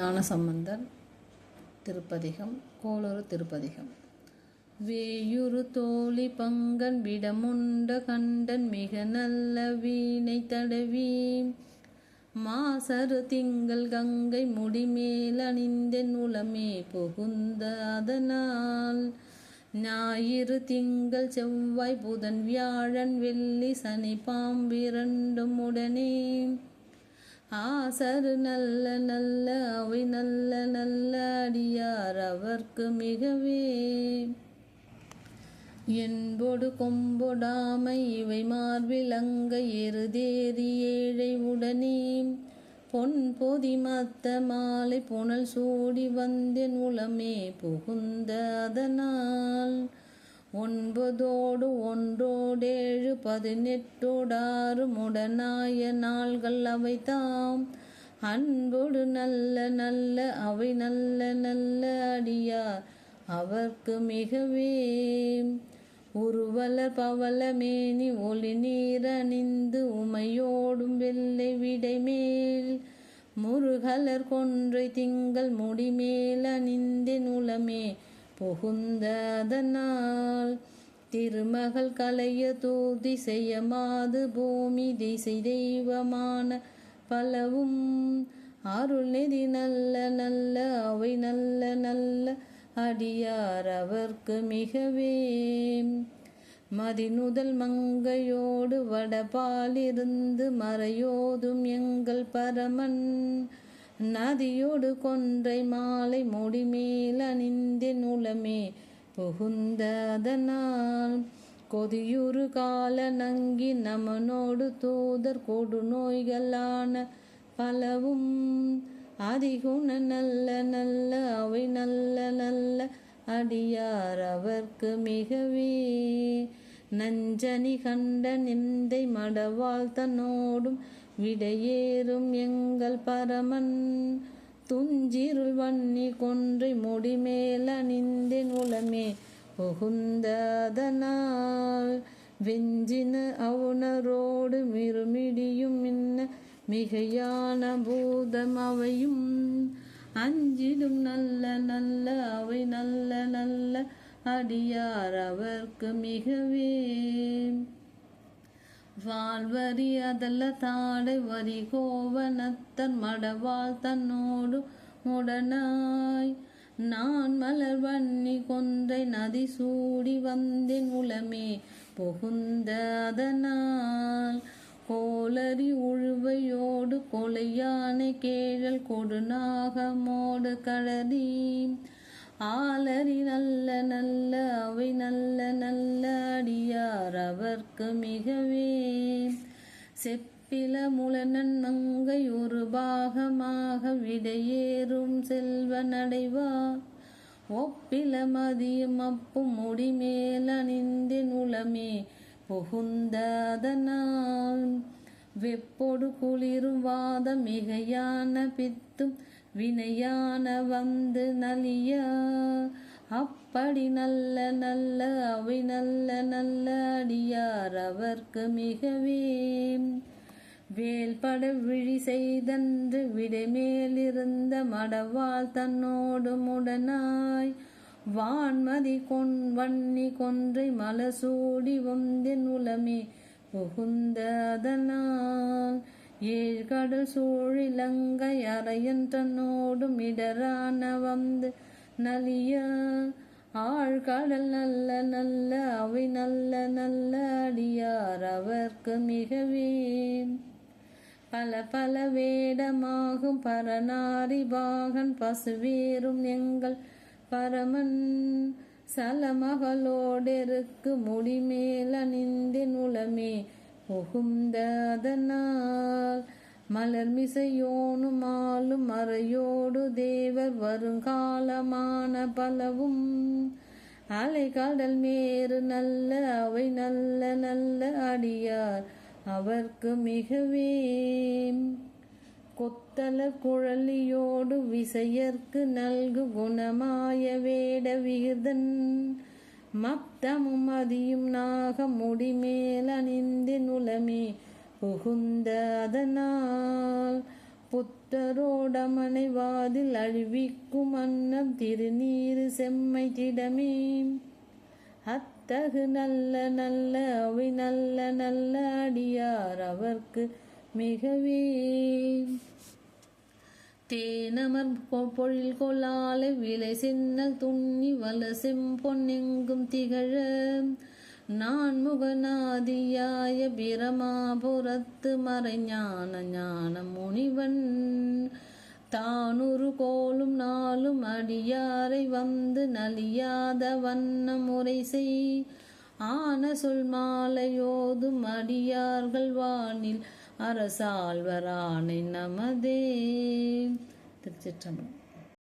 ஞானசம்பந்தர் திருப்பதிகம் கோளொரு திருப்பதிகம். வேயுறு தோழி பங்கன் விடமுண்ட கண்டன் மிக நல்ல வீணை தடவி மாசரு திங்கள் கங்கை முடிமேல் அணிந்தென் உளமே புகுந்த அதனால். ஞாயிறு திங்கள் செவ்வாய் புதன் வியாழன் வெள்ளி சனி பாம்பிரண்டும் உடனே ஆசர் நல்ல நல்ல அவை நல்ல நல்ல அடியார் அவர்க்கு மிகவே. என்பொடு கொம்பொடாமை இவை மார்பிலங்க எருதேறி ஏழை உடனே. பொன் பொதி மத்த மாலை புனல் சூடி வந்தேன் உளமே புகுந்த அதனால். ஒன்பதோடு ஒன்றோடேழு பதினெட்டோடாறு முடனாய நாள்கள் அவை தாம் அன்போடு நல்ல நல்ல அவை நல்ல நல்ல அடியார் அவர்க்கு மிகவே. உருவல பவல மேனி ஒளி நீரணிந்து உமையோடும் வெள்ளை விடைமேல் முருகலர் கொன்றை திங்கள் முடிமேல் அணிந்தே உளமே புகுந்ததனால் திருமகள் கலைய தூதி செய்ய மாது பூமி திசை தெய்வமான பலவும். அருள் நெறி நல்ல நல்ல அவை நல்ல நல்ல அடியார் அவர்க்கு மிகவே. மதிநுதல் மங்கையோடு வடபாலிருந்து மறையோதும் எங்கள் பரமன். நதியோடு கொன்றை மாலை முடிமேல் அணிந்தென் உளமே. புகுந்ததனால் கொதியுறு கால நங்கி நமனோடு தூதர் கொடு நோய்களான பலவும் அதிகுண நல்ல நல்ல அவை நல்ல நல்ல அடியார் அவர்க்கு மிகவே. நஞ்சனி கண்ட நிந்தை மடவாள் தன்னோடும் விடையேறும் எங்கள் பரமன். துஞ்சிருள் வன்னி கொன்றை முடிமேல் அணிந்தேன் உளமே புகுந்ததனால் வெஞ்சின அவுணரோடு மிருமிடியும் இன்ன மிகையான பூதம் அவையும். அஞ்சிடும் நல்ல நல்ல அவை நல்ல நல்ல அடியார் அவர்க்கு மிகவே. வாழ்வரி அதல்ல தாடை வரி கோவனத்தன் மடவாள் தன்னோடு உடனாய். நான் மலர் வன்னி கொன்றை நதி சூடி வந்தேன் உளமே புகுந்த அதனால். கோலரி உழுவையோடு கொலையான கேழல் கொடுநாகமோடு களரி ஆலரி நல்ல நல்ல அவை நல்ல நல்ல அடியார் அவர்க்கு மிகவே. செப்பில முளனன் மங்கை ஒரு பாகமாக விடையேறும் செல்வ நடைவா. ஒப்பில மதியும் அப்பும் முடிமேல் அணிந்தின் உளமே புகுந்ததனால் வெப்பொடு குளிரும் வாதம் மிகையான பித்தும் வினையான வந்து நலிய? அப்படி நல்ல நல்ல அவை நல்ல நல்ல அடியார் அவர்க்கு மிகவே. வேல்பட விழி செய்தன்று விடைமேலிருந்த மடவாள் தன்னோடு முடனாய். வான்மதி கொன் வன்னி கொன்றை மலசூடி வந்தின் உளமே புகுந்ததனால் ஏழ்கடல் சூழிலங்கை அறையன் தன்னோடும் இடரான வந்து நலிய ஆழ்கடல் நல்ல நல்ல அவை நல்ல நல்ல அடியார் அவர்க்கு மிகவே பல பல வேடமாகும் பரநாரி பாகன் பசுவேறும் எங்கள் பரமன் சலமகளோடெருக்கு முடிமேல நிந்தின் உளமே புகுந்ததனால் மலர் மிசையோனும் ஆளும் மறையோடு தேவர் வருங்காலமான பலவும். அலை கடல் மேறு நல்ல அவை நல்ல நல்ல அடியார் அவர்க்கு மிகவே கொத்தல குழலியோடு விசையர்க்கு நல்கு குணமாய வேட விகிதன் மப்தமும் அதியும் நாக முடிமேல் அணிந்தின் உளமே புகுந்த அதனால் புத்தரோடமனை வாதில் அழிவிக்கும் அன்னம் திருநீரு செம்மை திடமே. அத்தகு நல்ல நல்ல அவை நல்ல நல்ல அடியார் அவர்க்கு மிகவே. தேனமர் பொழில் கொள்ளாலை விலை சின்னல் துண்ணி வல செம்பொன்னெங்கும் திகழ. நான் முகநாதியாய பிரமாபுரத்து மறைஞான ஞான முனிவன். தானொரு கோலும் நாளும் அடியாரை வந்து நலியாத வண்ண முறை செய் ஆன சொல் மாலையோதும் அடியார்கள் வானில் அரசாழ்வரானை நமதே. திருச்சிற்றம்பலம்.